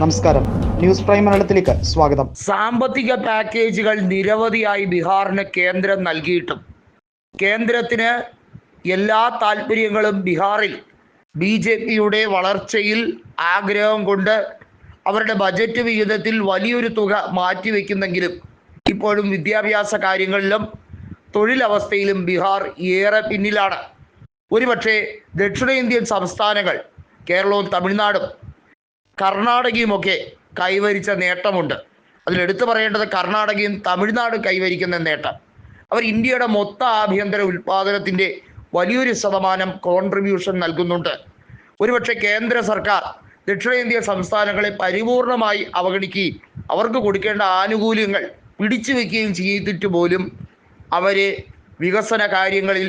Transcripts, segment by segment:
നമസ്കാരം. News prime മലയാളത്തിലേക്ക് സ്വാഗതം. സാമ്പത്തിക പാക്കേജുകൾ നിരവധിയായി ബീഹാറിന് കേന്ദ്രം നൽകിയിട്ടും കേന്ദ്രത്തിന് എല്ലാ താല്പര്യങ്ങളും ബീഹാറിൽ ബി ജെ പിയുടെ വളർച്ചയിൽ ആഗ്രഹം കൊണ്ട് അവരുടെ ബജറ്റ് വിഹിതത്തിൽ വലിയൊരു തുക മാറ്റിവെക്കുന്നെങ്കിലും ഇപ്പോഴും വിദ്യാഭ്യാസ കാര്യങ്ങളിലും തൊഴിലവസ്ഥയിലും ബീഹാർ ഏറെ പിന്നിലാണ്. ഒരുപക്ഷെ ദക്ഷിണേന്ത്യൻ സംസ്ഥാനങ്ങൾ കേരളവും തമിഴ്നാടും കർണാടകയുമൊക്കെ കൈവരിച്ച നേട്ടമുണ്ട്. അതിലെടുത്തു പറയേണ്ടത് കർണാടകയും തമിഴ്നാടും കൈവരിക്കുന്ന നേട്ടം. അവർ ഇന്ത്യയുടെ മൊത്ത ആഭ്യന്തര ഉൽപാദനത്തിന്റെ വലിയൊരു ശതമാനം കോൺട്രിബ്യൂഷൻ നൽകുന്നുണ്ട്. ഒരുപക്ഷെ കേന്ദ്ര സർക്കാർ ദക്ഷിണേന്ത്യ സംസ്ഥാനങ്ങളെ പരിപൂർണമായി അവഗണിക്കുകയും അവർക്ക് കൊടുക്കേണ്ട ആനുകൂല്യങ്ങൾ പിടിച്ചു വയ്ക്കുകയും ചെയ്തിട്ട് പോലും അവരെ വികസന കാര്യങ്ങളിൽ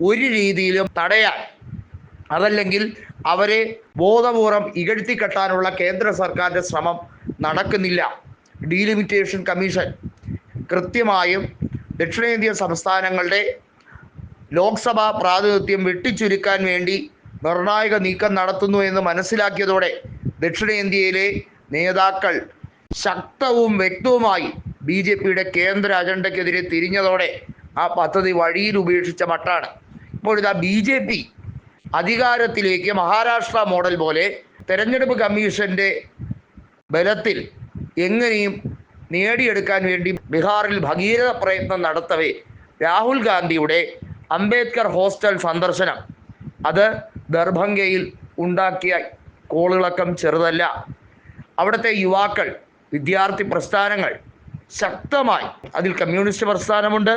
ഒരു രീതിയിലും തടയാൻ അതല്ലെങ്കിൽ അവരെ ബോധപൂർവം ഇകഴ്ത്തിക്കെട്ടാനുള്ള കേന്ദ്ര സർക്കാരിന്റെ ശ്രമം നടക്കുന്നില്ല. ഡീലിമിറ്റേഷൻ കമ്മീഷൻ കൃത്യമായും ദക്ഷിണേന്ത്യൻ സംസ്ഥാനങ്ങളുടെ ലോക്സഭാ പ്രാതിനിധ്യം വെട്ടിച്ചുരുക്കാൻ വേണ്ടി നിർണായക നീക്കം നടത്തുന്നു എന്ന് മനസ്സിലാക്കിയതോടെ ദക്ഷിണേന്ത്യയിലെ നേതാക്കൾ ശക്തവും വ്യക്തവുമായി ബി ജെ പിയുടെ കേന്ദ്ര അജണ്ടയ്ക്കെതിരെ തിരിഞ്ഞതോടെ ആ പദ്ധതി വഴിയിൽ ഉപേക്ഷിച്ച മട്ടാണ്. ഇപ്പോഴിതാ ബി ജെ പി അധികാരത്തിലേക്ക് മഹാരാഷ്ട്ര മോഡൽ പോലെ തെരഞ്ഞെടുപ്പ് കമ്മീഷന്റെ ബലത്തിൽ എങ്ങനെയും നേടിയെടുക്കാൻ വേണ്ടി ബീഹാറിൽ ഭഗീരഥ പ്രയത്നം നടത്തവേ രാഹുൽ ഗാന്ധിയുടെ അംബേദ്കർ ഹോസ്റ്റൽ സന്ദർശനം. അത് ദർഭംഗയിൽ ഉണ്ടാക്കിയ കോളിളക്കം ചെറുതല്ല. അവിടുത്തെ യുവാക്കൾ വിദ്യാർത്ഥി പ്രസ്ഥാനങ്ങൾ ശക്തമായി അതിൽ കമ്മ്യൂണിസ്റ്റ് പ്രസ്ഥാനമുണ്ട്.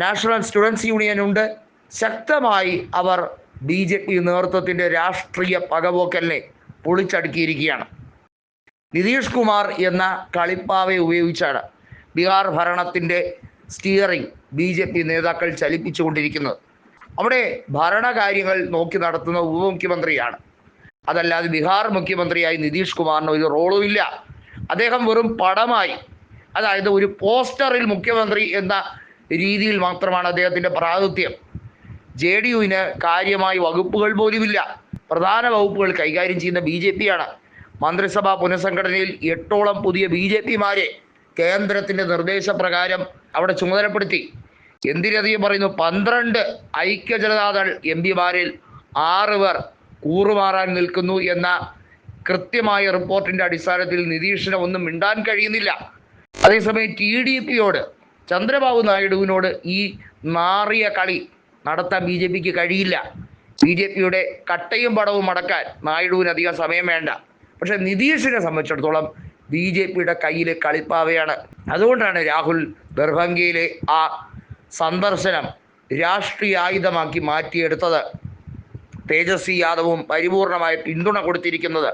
നാഷണൽ സ്റ്റുഡൻസ് യൂണിയൻ ഉണ്ട് ശക്തമായി അവർ ബി ജെ പി നേതൃത്വത്തിന്റെ രാഷ്ട്രീയ പകപോക്കലിനെ പൊളിച്ചടുക്കിയിരിക്കുകയാണ്. നിതീഷ് കുമാർ എന്ന കളിപ്പാവയെ ഉപയോഗിച്ചാണ് ബീഹാർ ഭരണത്തിന്റെ സ്റ്റിയറിംഗ് ബി ജെ പി നേതാക്കൾ ചലിപ്പിച്ചുകൊണ്ടിരിക്കുന്നത്. അവിടെ ഭരണകാര്യങ്ങൾ നോക്കി നടത്തുന്ന ഉപമുഖ്യമന്ത്രിയാണ്. അതല്ലാതെ ബീഹാർ മുഖ്യമന്ത്രിയായി നിതീഷ് കുമാറിന് ഒരു റോളും ഇല്ല. അദ്ദേഹം വെറും പടമായി അതായത് ഒരു പോസ്റ്ററിൽ മുഖ്യമന്ത്രി എന്ന രീതിയിൽ മാത്രമാണ് അദ്ദേഹത്തിന്റെ പ്രാതിനിധ്യം. ജെ ഡി യുവിന് കാര്യമായി വകുപ്പുകൾ പോലുമില്ല. പ്രധാന വകുപ്പുകൾ കൈകാര്യം ചെയ്യുന്ന ബി ജെ പിയാണ് മന്ത്രിസഭാ പുനഃസംഘടനയിൽ എട്ടോളം പുതിയ ബി ജെ പിമാരെ കേന്ദ്രത്തിന്റെ നിർദ്ദേശപ്രകാരം അവിടെ ചുമതലപ്പെടുത്തി. എന്തിനധികം പറയുന്നു പന്ത്രണ്ട് ഐക്യജനതാദൾ എം പിമാരിൽ ആറ് പേർ കൂറുമാറാൻ നിൽക്കുന്നു എന്ന കൃത്യമായ റിപ്പോർട്ടിന്റെ അടിസ്ഥാനത്തിൽ നിതീഷിനെ ഒന്നും മിണ്ടാൻ കഴിയുന്നില്ല. അതേസമയം ടി ഡി പിയോട് ചന്ദ്രബാബു നായിഡുവിനോട് ഈ നാറിയ കളി നടത്താൻ ബി ജെ പിക്ക് കഴിയില്ല. ബി ജെ പിയുടെ കട്ടയും പടവും അടക്കാൻ നായിഡുവിന് അധികം സമയം വേണ്ട. പക്ഷെ നിതീഷിനെ സംബന്ധിച്ചിടത്തോളം ബി ജെ പിയുടെ കയ്യിൽ കളിപ്പാവയാണ്. അതുകൊണ്ടാണ് രാഹുൽ ദർഭംഗയിലെ ആ സന്ദർശനം രാഷ്ട്രീയ ആയുധമാക്കി മാറ്റിയെടുത്തത്. തേജസ്വി യാദവും പരിപൂർണമായ പിന്തുണ കൊടുത്തിരിക്കുന്നത്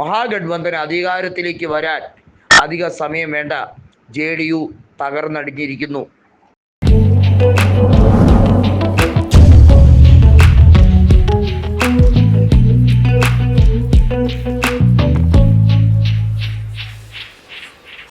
മഹാഗഡ്ബന്ധൻ അധികാരത്തിലേക്ക് വരാൻ അധിക സമയം വേണ്ട ജെ ഡി യു തകർന്നടിഞ്ഞിരിക്കുന്നു.